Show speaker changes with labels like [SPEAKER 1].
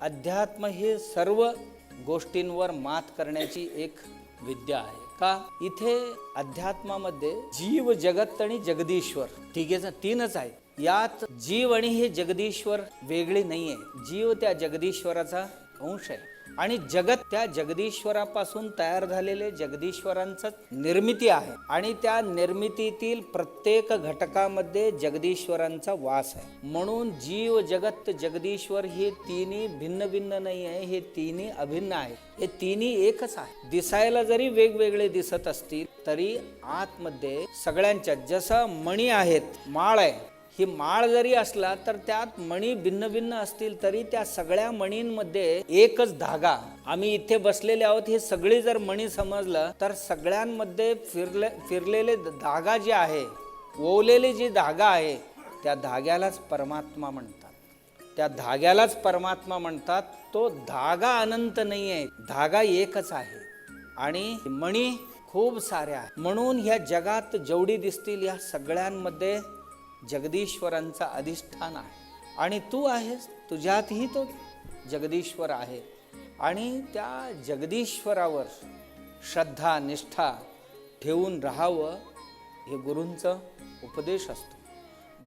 [SPEAKER 1] अध्यात्म हे सर्व गोष्टींवर मात करण्याची एक विद्या आहे. का? इथे अध्यात्मामध्ये जीव जगत आणि जगदीश्वर तिघेच तीनच आहेत. यात जीव आणि हे जगदीश्वर वेगळे नाही आहे जीव त्या जगदीश्वराचा अंश आहे. आणि जगत त्या जगदीश्वरापासून तयार झालेले जगदीश्वरांचं निर्मिती आहे. आणि त्या निर्मितीतील प्रत्येक घटकामध्ये जगदीश्वरांचा वास आहे. म्हणून जीव जगत जगदीश्वर हे तिन्ही भिन्न भिन्न नाही आहे हे तिन्ही अभिन्न आहे. हे तिन्ही एकच आहे. दिसायला जरी वेगवेगळे दिसत असतील तरी आतमध्ये सगळ्यांच्या जसं मणी आहेत माळ आहे ही माळ जरी असला तर त्यात मणी भिन्न भिन्न असतील तरी त्या सगळ्या मणींमध्ये एकच धागा. आम्ही इथे बसलेले आहोत हे सगळी जर मणी समजलं तर सगळ्यांमध्ये फिरले फिरलेले धागा जे आहे ओवलेले जे धागा आहे त्या धाग्यालाच परमात्मा म्हणतात. त्या धाग्यालाच परमात्मा म्हणतात. तो धागा अनंत नाही आहे धागा एकच आहे. आणि मणी खूप साऱ्या आहेत. म्हणून ह्या जगात जेवढी दिसतील या सगळ्यांमध्ये जगदीश्वरांचा अधिष्ठान आहे. आणि तू आहेस तुझ्यातही तो जगदीश्वर आहे. आणि त्या जगदीश्वरावर श्रद्धा निष्ठा ठेवून राहावं हे गुरूंचं उपदेश असतो.